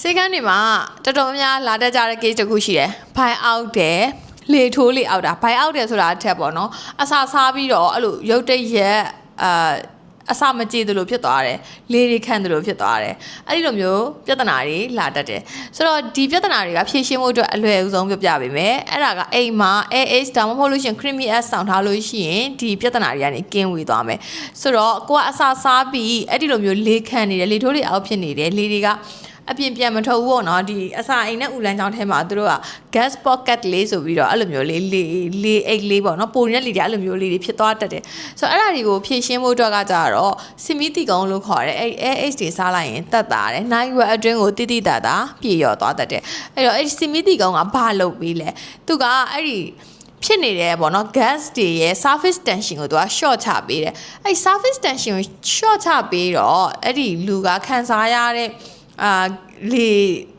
စေကန်းတွေမှာတော်တော်များများလာတတ်ကြတဲ့ case တစ်ခုရှိတယ်။ဘိုင်အောက်တယ်လေထိုးလေအောက်တာဘိုင်အောက်တယ်ဆိုတာအထက်ပေါ့နော်။အစာစားပြီးတော့အဲ့လိုရုတ်တရက်အာအစာမကြည့်သလိုဖြစ်သွားတယ်။လေတွေခန့်သလိုဖြစ်သွားတယ်။အဲ့ဒီလိုမျိုးပြဿနာတွေလာတတ်တယ်။ဆိုတော့ဒီပြဿနာတွေကဖြေရှင်းဖို့အတွက်အလွယ်အဆုံးပြပြပေးမယ်။အဲ့ဒါကအိမ်မှာ AH ဒါမှမဟုတ်လို့ရှရင် creamy S ဆောင်းထားလို့ရှိရင်ဒီပြဿနာတွေကနေကင်းဝေးသွားမယ်။ဆိုတော့ကိုကအစာစားပြီးအဲ့ဒီလိုမျိုးလေခန့်နေတယ်လေထိုးလေအောက်ဖြစ်နေတယ်လေတွေက အပြင်ပြန်မထုတ်ဘူးပေါ့နော်ဒီအစာအိမ်နဲ့ဥလန်းချောင်းထဲမှာသူတို့က gas pocket လေးဆိုပြီးတော့အဲ့လိုမျိုးလေးလေးလေးအိတ်လေးပေါ့နော်ပုံရက်လေးတွေအဲ့လိုမျိုးလေးတွေဖြစ်သွားတတ်တယ်ဆိုတော့အဲ့ဒါတွေကိုဖြည့်ရှင်းဖို့အတွက်ကကြတော့စင်မီတီကုံလို့ခေါ်တယ်အဲ့ AH တွေစားလိုက်ရင်တက်တာတယ်နိုင်ဝက်အတွင်းကိုတိတိတတ်တာပြေရော်သွားတတ်တယ်အဲ့တော့အဲ့ဒီစင်မီတီကုံကဘာလုပ်ပြီးလဲသူကအဲ့ဒီဖြစ်နေတယ်ပေါ့နော် gas တွေရဲ့ surface tension ကိုသူက short ချပေးတယ်အဲ့ surface tension ကို short ချပေးတော့အဲ့ဒီလူကခံစားရတဲ့အာ လေ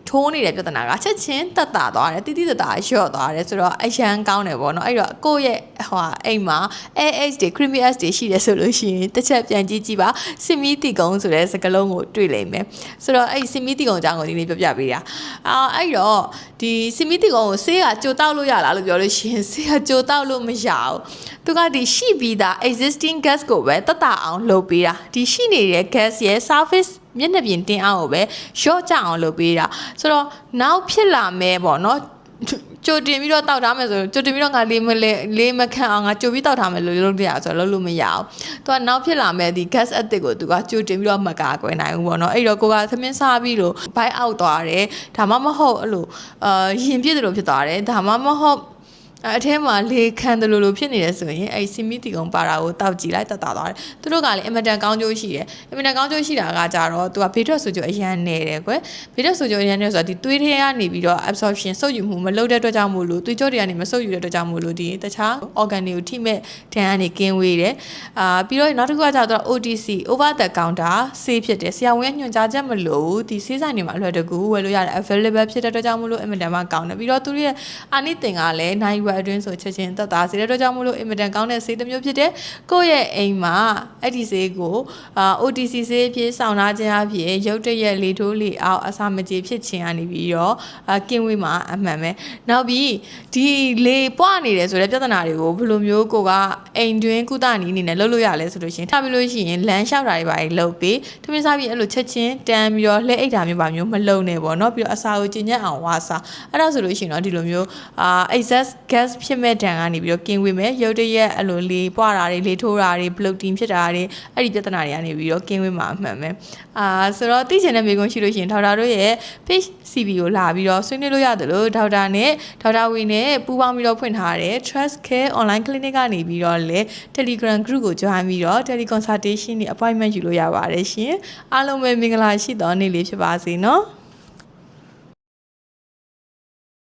ထိုးနေတဲ့ပြဿနာကချက်ချင်းတက်တာသွားတယ်တိတိတတ်တာလျှော့သွားတယ်ဆိုတော့အရန်ကောင်းတယ်ပေါ့နော်အဲ့တော့ကိုယ့်ရဲ့ဟိုအိမ်မှာ AH တွေ creamy S တွေရှိတယ်ဆိုလို့ရှိရင်တစ်ချက်ပြန်ကြည့်ကြည့်ပါစင်မီတီကုံဆိုတဲ့စကားလုံးကိုတွေ့လိမ့်မယ်ဆိုတော့အဲ့စင်မီတီကုံအကြောင်းကိုဒီနေ့ပြောပြပေးတာအာအဲ့တော့ဒီစင်မီတီကုံကိုဆေးကကြိုတောက်လို့ရလားလို့ပြောလို့ရှိရင်ဆေးကကြိုတောက်လို့မရဘူးသူကဒီရှိပြီးသား existing gas ကိုပဲတက်တာအောင်လုပ်ပေးတာဒီရှိနေတဲ့ gas ရဲ့ surface မျက်နှာပြင်တင်းအောင်ကိုပဲ short ကြအောင်လုပ်ပေးတာဆိုတော့နောက်ဖြစ်လာမယ်ပေါ့နော်ကြိုတင်ပြီးတော့တောက်ထားမယ်ဆိုကြိုတင်ပြီးတော့ငါလေးမလဲလေးမခန့်အောင်ငါကြိုပြီးတောက်ထားမယ်လို့လုပ်ပြရဆိုတော့လုပ်လို့မရအောင်သူကနောက်ဖြစ်လာမယ်ဒီ gas အသစ်ကိုသူကကြိုတင်ပြီးတော့မကာကွယ်နိုင်ဘူးပေါ့နော်အဲ့တော့ကိုကသမင်းစားပြီးလို့ bite out သွားတယ်ဒါမှမဟုတ်အဲ့လိုအာရင်ပြည့်တယ်လို့ဖြစ်သွားတယ်ဒါမှမဟုတ် အဲ့အထဲမှာလေခံတယ်လို့လို့ဖြစ်နေတယ်ဆိုရင်အဲ့စီမီတီကုံပါတာကိုတောက်ကြည့်လိုက်တက်တာသွားတယ်သူတို့ကလည်းအင်မတန်ကောင်းကျိုးရှိတယ်အင်မတန်ကောင်းကျိုးရှိတာကကြတော့သူကဘေးထွက်ဆိုကြအရန်နေတယ်ကွယ်ဘေးထွက်ဆိုကြအရန်နေဆိုတော့ဒီသွေးထဲကနေပြီးတော့ absorption စုပ်ယူမှုမလုပ်တဲ့အတွက်ကြောင့်မို့လို့သွေးကြောတွေကနေမစုပ်ယူတဲ့အတွက်ကြောင့်မို့လို့ဒီတခြား organ တွေကိုထိမဲ့ဒဏ်ကနေကင်းဝေးတယ်အာပြီးတော့နောက်တစ်ခုကကြတော့ OTC over the counter ဆေးဖြစ်တယ်ဆရာဝန်ကညွှန်ကြားချက်မလို့ဒီဆေးဆိုင်တွေမှာအလွယ်တကူဝယ်လို့ရတယ် available ဖြစ်တဲ့အတွက်ကြောင့်မို့လို့အင်မတန်မှကောင်းတယ်ပြီးတော့သူတို့ရဲ့အာနိသင်ကလည်းနိုင်ဝက်အတွင်းဆိုချက်ချင်းသက်သာစေတဲ့အတွက်ကြောင့်မို့လို့အင်မတန်ကောင်းတဲ့ဆေးတစ်မျိုးဖြစ်တယ်ကိုယ့်ရဲ့အိမ်မှာအဲ့ဒီဆေးကိုအာ OTC ဆေးအဖြစ်ဆောင်ထားခြင်းအဖြစ်ရုပ်တရက်လေထိုးလေအောက်အစာမကြေဖြစ်ခြင်းကနေပြီးတော့အာကင်းဝေးမှာအမှန်ပဲနောက်ပြီးဒီလေပွားနေတယ်ဆိုတဲ့ပြဿနာတွေကိုဘယ်လိုမျိုးကိုကအိမ်တွင်းကုသနည်းအနေနဲ့လုပ်လို့ရလဲဆိုလို့ရှိရင်ထားပြီးလို့ရှိရင်လမ်းလျှောက်တာတွေပါလုပ်ပြီးထမင်းစားပြီးအဲ့လိုချက်ချင်းတန်းပြီးတော့လှဲအိတ်တာမျိုးပါမျိုးမလုံနဲ့ပေါ့နော်ပြီးတော့အစာကိုကျဉ်ညက်အောင်ဝါစားအဲ့ဒါဆိုလို့ရှိရင်တော့ဒီလိုမျိုးအာ excess gas ဖြစ်မဲ့တန်ကနေပြီးတော့ကင်းဝေးမယ်ရုပ်တရက်အဲ့လိုလေပွားတာတွေလေထိုးတာတွေ bloating ဖြစ်တာတွေအဲ့ဒီပြဿနာတွေကနေပြီးတော့ကင်းဝေးမှာအမှန်ပဲအာဆိုတော့သိချင်တဲ့မိကုန်းရှိလို့ရှိရင်ဒေါက်တာတို့ရဲ့ page CV ကိုလာပြီးတော့ဆွေးနွေးလို့ရတယ်လို့ဒေါက်တာနဲ့ဒေါက်တာဝီနဲ့ပူးပေါင်းပြီးတော့ဖွင့်ထားတဲ့ Trust Care Online Clinic ကနေပြီးတော့လေ Telegram group ကို join ပြီးတော့ teleconsultation နဲ့ appointment ယူလို့ရပါတယ်ရှင်အားလုံးပဲမင်္ဂလာရှိသောနေ့လေးဖြစ်ပါစေနော်